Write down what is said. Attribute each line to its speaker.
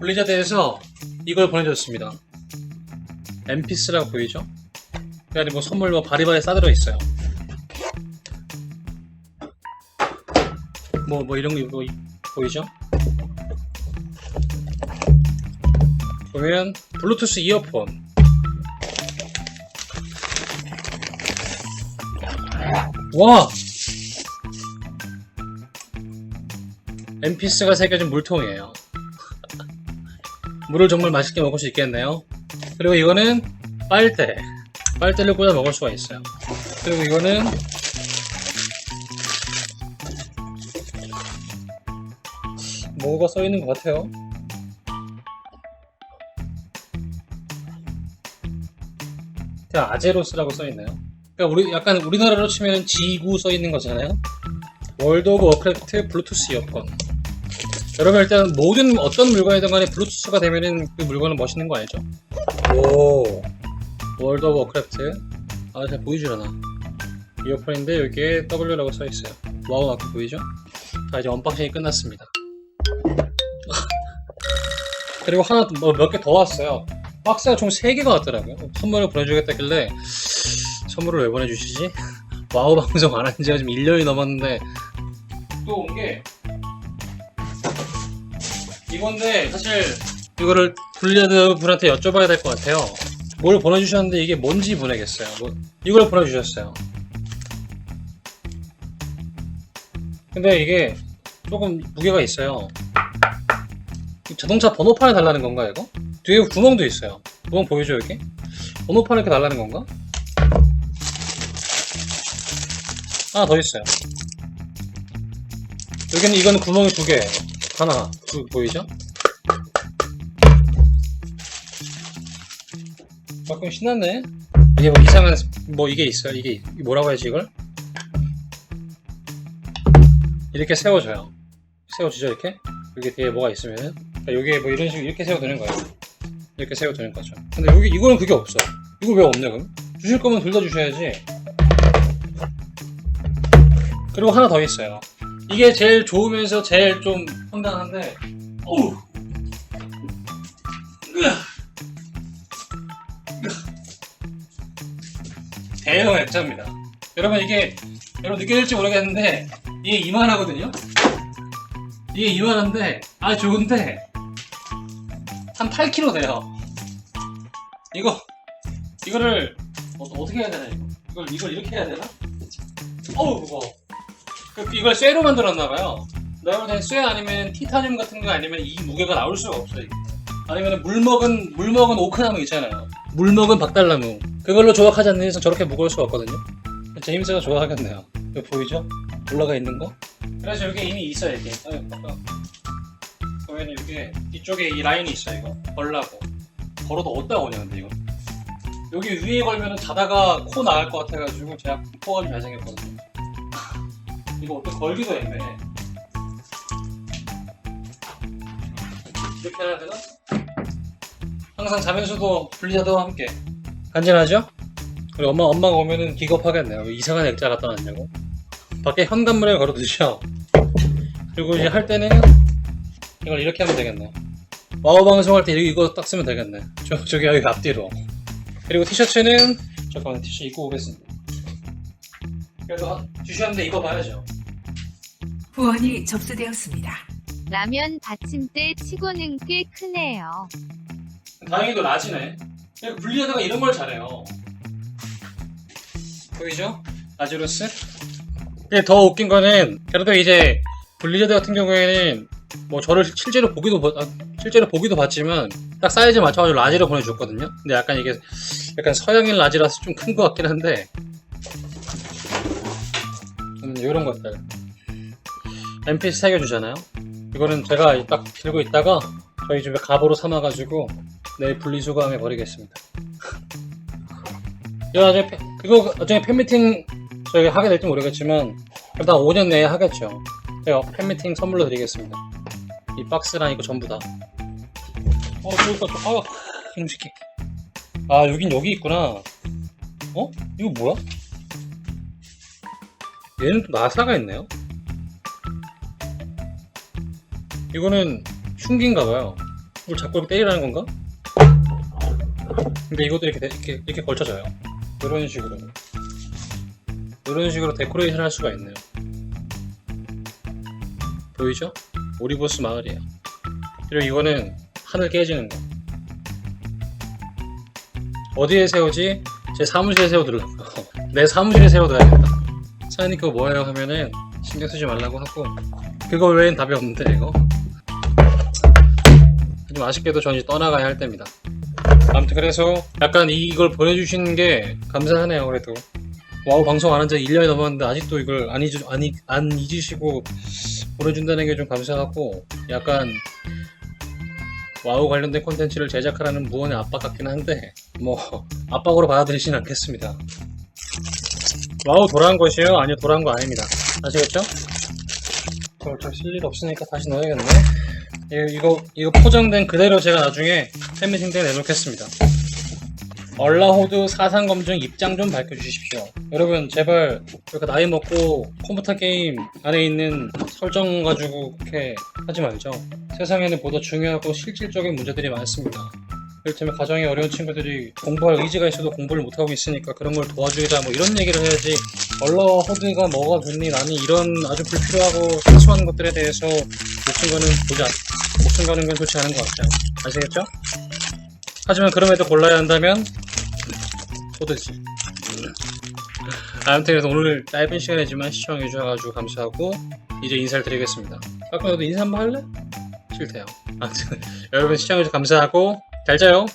Speaker 1: 블리자드에서 이걸 보내줬습니다. 엠피스라고 보이죠? 그래가지고 뭐 선물 뭐 바리바리 싸들어 있어요. 뭐, 뭐 이런 거 뭐, 보이죠? 보면 블루투스 이어폰 와! 엠피스가 새겨진 물통이에요. 물을 정말 맛있게 먹을 수 있겠네요. 그리고 이거는 빨대. 빨대를 꽂아 먹을 수가 있어요. 그리고 이거는 뭐가 써 있는 것 같아요. 그냥 아제로스라고 써 있나요? 그러니까 우리 약간 우리나라로 치면 지구 써 있는 거잖아요. 월드 오브 워크래프트 블루투스 이어폰. 여러분 일단 모든 어떤 물건이든 간에 블루투스가 되면은 그 물건은 멋있는 거 알죠? 오. 월드 오브 워크래프트 아 잘 보이질 않아. 이어폰인데 여기에 W라고 써있어요. 와우 마크 보이죠? 자 이제 언박싱이 끝났습니다. 그리고 하나 뭐 몇 개 더 왔어요. 박스가 총 3개가 왔더라고요. 선물을 보내주겠다길래 선물을 왜 보내주시지? 와우 방송 안 한 지가 지금 1년이 넘었는데. 또 온게 이건데 사실 이거를 블리자드 분한테 여쭤봐야 될 것 같아요. 뭘 보내주셨는데 이게 뭔지 보내겠어요. 뭐, 이걸 보내주셨어요. 근데 이게 조금 무게가 있어요. 자동차 번호판을 달라는 건가 이거? 뒤에 구멍도 있어요. 구멍 보이죠 여기? 번호판을 이렇게 달라는 건가? 하나 더 있어요. 여기는 이거는 구멍이 두 개예요. 하나, 두 보이죠? 조금 신났네. 이게 뭐 이상한 뭐 이게 있어요. 이게 뭐라고 해야지 이걸? 이렇게 세워져요. 세워지죠 이렇게? 여기 뒤에 뭐가 있으면은 그러니까 여기에 뭐 이런 식으로 이렇게 세워두는 거예요. 이렇게 세워두는 거죠. 근데 여기 이거는 그게 없어. 이거 왜 없냐 그럼? 주실 거면 둘 다 주셔야지. 그리고 하나 더 있어요. 이게 제일 좋으면서 제일 좀 황당한데! 으아! 대형 액자입니다. 여러분 이게 여러분 느껴질지 모르겠는데 이게 이만하거든요. 이게 이만한데 아 좋은데 한 8kg 돼요. 이거 이거를 어, 어떻게 해야 되나 이거? 이걸 이걸 이렇게 해야 되나? 어우 무거워. 그- 이걸 쇠로 만들었나봐요. 내가 볼 때는 쇠 아니면 티타늄 같은 거 아니면 이 무게가 나올 수가 없어요. 아니면 물 먹은 물 먹은 오크나무 있잖아요. 물 먹은 박달나무. 그걸로 조각하지 않는 이상 저렇게 무거울 수가 없거든요. 제임스가 좋아하겠네요. 여기 보이죠? 올라가 있는 거? 그래서 여기 이미 있어요 이게. 어, 보면 이게 뒤쪽에 이 라인이 있어요 이거. 걸라고. 걸어도 어디다 오냐 근데 이거. 여기 위에 걸면은 자다가 코 나갈 것 같아가지고 제가 코가 좀 잘생겼거든요. 이거 어떻게 걸기도 애매해. 이렇게 해야 되나? 항상 자면서도 블리자드와 함께 간지나죠? 그리고 엄마 엄마가 오면은 기겁하겠네요. 왜 이상한 액자 갖다 놨냐고. 밖에 현관문에 걸어두죠. 그리고 이제 할 때는 이걸 이렇게 하면 되겠네. 와우 방송할 때 이거 딱 쓰면 되겠네. 저 저기 여기 앞뒤로. 그리고 티셔츠는 잠깐만 티셔츠 입고 오겠습니다. 그래도 한- 주셨는데 입어 봐야죠.
Speaker 2: 후원이 접수되었습니다.
Speaker 3: 라면 받침대 치고는 꽤 크네요.
Speaker 1: 다행히도 라지네. 분리하다가 이런 걸 잘해요. 보이죠? 아즈로스? 근데 더 웃긴 거는 그래도 이제 블리자드 같은 경우에는 뭐 저를 실제로 보기도 보- 아, 실제로 보기도 봤지만 딱 사이즈 맞춰가지고 라지를 보내줬거든요. 근데 약간 이게 약간 서양인 라지라서 좀 큰 것 같긴 한데 음, 이런 것들 MP 새겨 주잖아요. 이거는 제가 딱 들고 있다가 저희 집에 갑으로 삼아가지고 내일 분리수거함에 버리겠습니다. 이거 나중에 팬- 그거 나중에 팬미팅 저희 하게 될지 모르겠지만 일단 5년 내에 하겠죠. 제가 팬미팅 선물로 드리겠습니다. 이 박스랑 이거 전부 다. 어, 그러니까 좀, 아, 새끼. 아, 여긴 여기 있구나. 어? 이거 뭐야? 얘는 또 나사가 있네요. 이거는 흉기인가봐요. 이걸 자꾸 이렇게 때리라는 건가? 근데 이것도 이렇게, 돼- 이렇게, 이렇게 걸쳐져요. 이런 식으로. 이런 식으로 데코레이션 할 수가 있네요. 보이죠? 오리보스 마을이에요. 그리고 이거는 하늘 깨지는 거. 어디에 세우지? 제 사무실에 세워두려고. 내 사무실에 세워둬야겠다. 사장님 그거 뭐예요? 하면은 신경 쓰지 말라고 하고 그거 외엔 답이 없는데 이거. 좀 아쉽게도 전 이제 떠나가야 할 때입니다. 아무튼 그래서 약간 이- 이걸 보내주시는 게 감사하네요. 그래도 와우 방송 안 한 지 1년이 넘었는데 아직도 이걸 안, 잊으, 안, 잊- 안 잊으시고 보내준다는 게 좀 감사하고 약간 와우 관련된 콘텐츠를 제작하라는 무언의 압박 같긴 한데 뭐 압박으로 받아들이지는 않겠습니다. 와우 돌아간 것이에요? 아니요 돌아간 거 아닙니다. 아시겠죠? 저걸 쓸일 없으니까 다시 넣어야겠네. 이- 이거 이거 포장된 그대로 제가 나중에 팬미팅대에 내놓겠습니다. 얼라호드 사상 검증 입장 좀 밝혀주십시오. 여러분 제발 이렇게 나이 먹고 컴퓨터 게임 안에 있는 설정 가지고 그렇게 하지 말죠. 세상에는 보다 중요하고 실질적인 문제들이 많습니다. 이를테면 가정이 어려운 친구들이 공부할 의지가 있어도 공부를 못하고 있으니까 그런 걸 도와주자 뭐 이런 얘기를 해야지 얼라호드가 뭐가 좋니 나니 이런 아주 불필요하고 사소한 것들에 대해서 목숨 거는 보지 않, 목숨 거는 건 좋지 않은 것 같아요. 아시겠죠? 하지만 그럼에도 골라야 한다면 호드지. 아무튼 그래서 오늘 짧은 시간이지만 시청해 주셔가지고 감사하고 이제 인사를 드리겠습니다. 아까 너도 인사 한번 할래? 싫대요. 아무튼 여러분 시청해 주셔서 감사하고 잘 자요.